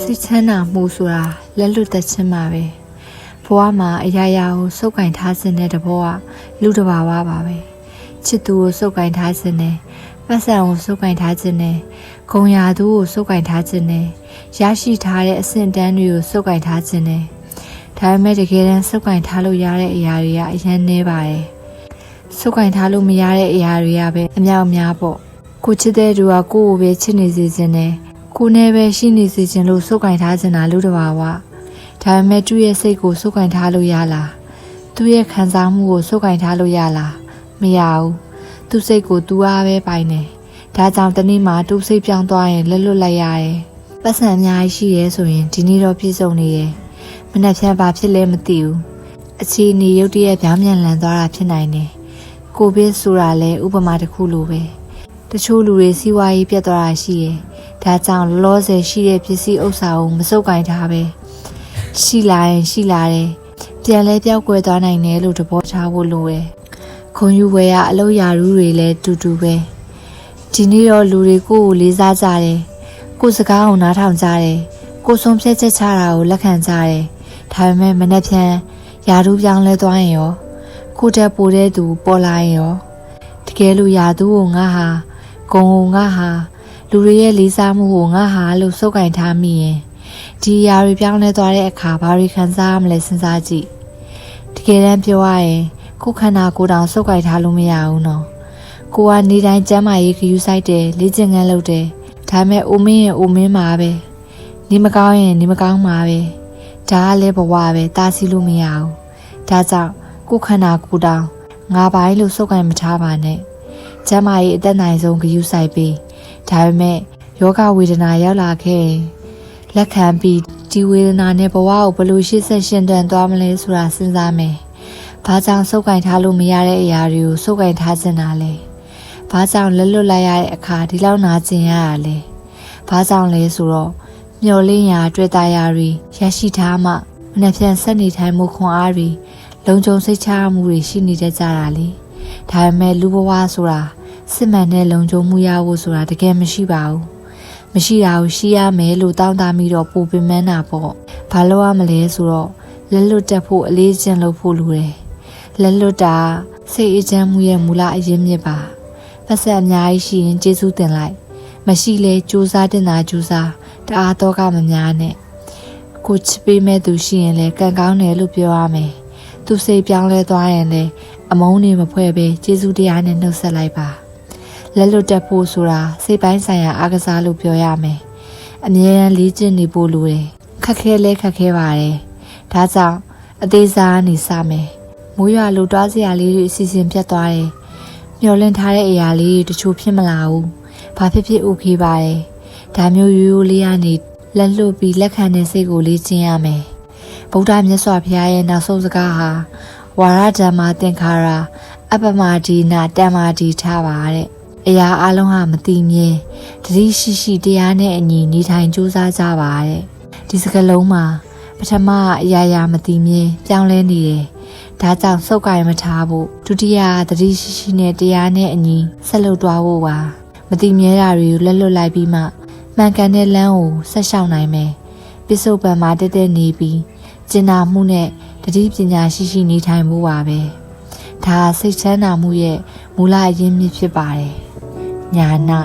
စိတ်ချမ်းသာမှုဆိုတာလက်လွတ်သက်ခြင်းပါပဲဘဝမှာအရာရာကိုစုပ်ကင်ထားခြင်းတဲ့တဘောကလူတစ်ပါးပါပါပဲချစ်သူကိုစုပ်ကင်ထားခြင်းနဲ့ပတ်စံကိုစုပ်ကင်ထားခြင်းနဲ့ဂုံရာသူကိုစုပ်ကင်ထားခြင်းနဲ့ရရှိထားတဲ့အဆင့်တန်းတွေကိုစုပ်ကင်ထားခြင်းနဲ့ဒါပေမဲ့တကယ်တမ်းစုပ်ကင်ထားလို့ရတဲ့အရာတွေကအရင်နှဲပါတယ်စုပ်ကင်ထားလို့မရတဲ့အရာတွေကပဲအများအများပေါ့ကိုချစ်တဲ့သူကကိုယ့်ကိုပဲချစ်နေစေခြင်းနဲ့ ကိုယ်နဲ့ပဲရှိနေစေခြင်းလို့စုပ်ကင်ထားခြင်းတာလူတစ်ပါးဝဒါပေမဲ့သူ့ရဲ့စိတ်ကိုစုပ်ကင်ထားလို့ရလားသူ့ရဲ့ခံစားမှုကိုစုပ်ကင်ထားလို့ရလားမရဘူးသူ့စိတ်ကိုသူအားပဲပိုင်တယ်ဒါကြောင့်တနေ့မှသူ့စိတ်ပြောင်းသွားရင်လက်လွတ်လိုက်ရတယ်ပတ်စံအများကြီးရှိရဲဆိုရင်ဒီနေ့တော့ပြည့်စုံနေရဲ့မနှက်ဖြန်ပါဖြစ်လဲမသိဘူးအခြေအနေရုတ်တရက်ပြောင်းပြန်လန်သွားတာဖြစ်နိုင်တယ်ကိုဗစ်ဆိုတာလဲဥပမာတစ်ခုလိုပဲ တချို့လူတွေစီးပွားရေးပြတ်သွားတာရှိရဲ့ဒါကြောင့်လောဆယ်ရှိတဲ့ပစ္စည်းဥစ္စာကိုမစုပ်ကင်ထားပဲရှိလာရင်ရှိလာတယ်ပြန်လဲပြောက်ကွယ်သွားနိုင်တယ်လို့သဘောထားဖို့လိုတယ်ခွန်ယူဝဲရအလုပ်ရာထူးတွေလည်းတူတူပဲဒီနေ့တော့လူတွေကိုယ့်ကိုလေးစားကြတယ်ကိုယ်စကားကိုနားထောင်ကြတယ်ကိုယ်ဆုံးဖြတ်ချက်ချတာကိုလက်ခံကြတယ်ဒါပေမဲ့မနှက်ဖြန်ယာထူးပြောင်းလဲသွားရင်ရောကိုယ်တက်ပိုတဲ့သူပေါ်လာရင်ရောတကယ်လို့ယာသူကိုငါဟာ ဂုံကိုငါဟာလူတွေရဲ့လေးစားမှုကိုငါဟာလို့စုပ်ကင်ထားမိရင်ဒီအရာတွေပြောင်းလဲသွားတဲ့အခါဘာတွေခံစားရမလဲစဉ်းစားကြည့်တကယ်တမ်းပြောရရင်ကိုယ်ခန္ဓာကိုယ်တောင်စုပ်ကင်ထားလို့မရဘူးနော်ကိုကနေတိုင်းကျမ်းမာရေးခယူးဆိုင်တယ်လေ့ကျင့်ခန်းလုပ်တယ်ဒါပေမဲ့အိုမင်းရင်အိုမင်းမှာပဲနေမကောင်းရင်နေမကောင်းမှာပဲဒါကလည်းဘဝပဲတားဆီးလို့မရဘူးဒါကြောင့်ကိုယ်ခန္ဓာကိုယ်တောင်ငါပိုင်းလို့စုပ်ကင်မထားပါနဲ့ ကျမ်းမာရေးအသက်နိုင်ဆုံးခယူးဆိုင်ပြီးဒါပေမဲ့ယောဂဝေဒနာရောက်လာခဲ့ရင်လက်ခံပြီးဒီဝေဒနာနဲ့ဘဝကိုဘယ်လိုရှေ့ဆက်ရှင်တန်သွားမလဲဆိုတာစဉ်းစားမယ်။ဘာကြောင့်စုပ်ကင်ထားလို့မရတဲ့အရာတွေကိုစုပ်ကင်ထားခြင်းတာလဲ။ဘာကြောင့်လက်လွတ်လိုက်ရတဲ့အခါဒီလောက်နာကျင်ရတာလဲ။ဘာကြောင့်လဲဆိုတော့မျော်လင့်ရာတွေ့တာရာတွေရရှိထားမှမနှက်ဖြန်ဆက်နေထိုင်မှုခွန်အားတွေလုံခြုံစိတ်ချမှုတွေရှိနေတတ်ကြတာလေ။ ဒါပေမဲ့လူဘဝဆိုတာစစ်မှန်တဲ့လုံခြုံမှုရဖို့ဆိုတာတကယ်မရှိပါဘူးမရှိတာကိုရှိရမယ်လို့တောင်းတမိတော့ပူပင်မန်းတာပေါ့ဘာလို့ရမလဲဆိုတော့လက်လွတ်တက်ဖို့အလေးကျင့်လုပ်ဖို့လိုတယ်လက်လွတ်တာစိတ်အချမ်းမှုရဲ့မူလအရင်းမြစ်ပါပတ်ဆက်အများကြီးရှိရင်ကျေးဇူးတင်လိုက် မရှိလဲစူးစားတင်တာစူးစားတအားတော့ကမများနဲ့ကိုချစ်ပေးမဲ့သူရှိရင်လည်းကံကောင်းတယ်လို့ပြောရမယ်သူစိတ်ပြောင်းလဲသွားရင်လည်း အမုန်းတွေမဖွဲ့ပဲကျေးဇူးတရားနဲ့နှုတ်ဆက်လိုက်ပါလက်လွတ်တက်ဖို့ဆိုတာစိတ်ပိုင်းဆိုင်ရာအားကစားလို့ပြောရမယ်အမြဲတမ်းလေ့ကျင့်နေဖို့လိုတယ်ခက်ခဲလဲခက်ခဲပါတယ်ဒါကြောင့်အသေးစားနေစမယ်မိုးရွာလိုတွားစရာလေးတွေအစီအစဉ်ပြတ်သွားတယ်မျောလင့်ထားတဲ့အရာလေးတချို့ဖြစ်မလာဘူးဘာဖြစ်ဖြစ် okay ပါတယ်ဒါမျိုးရိုးရိုးလေးကနေလက်လွတ်ပြီးလက်ခံတဲ့စိတ်ကိုလေ့ကျင့်ရမယ်ဗုဒ္ဓမြတ်စွာဘုရားရဲ့နောက်ဆုံးစကားဟာ ဝါရဓမ္မသင်္ခါရအပ္ပမဒီနာတမ္မာဒီထားပါတဲ့အရာအလုံးဟာမတိမြဲတတိရှိရှိတရားနဲ့အညီနေထိုင်ကြိုးစားကြပါတဲ့ဒီစကလုံးမှာပထမအရာရာမတိမြဲပြောင်းလဲနေတယ်ဒါကြောင့်စုပ်ကိုင်မထားဖို့ဒုတိယတတိရှိရှိနဲ့တရားနဲ့အညီဆက်လုပ်သွားဖို့ပါမတိမြဲတာတွေကိုလက်လွတ်လိုက်ပြီးမှမှန်ကန်တဲ့လမ်းကိုဆက်ရှောင်နိုင်မယ်ပစ္စုပန်မှာတက်တက်နေပြီးကျင်နာမှုနဲ့ တတိပညာရှိရှိနေထိုင်မှုပါပဲဒါစိတ်ချမ်းသာမှုရဲ့မူလအရင်းမြစ်ဖြစ်ပါတယ်ညာနာ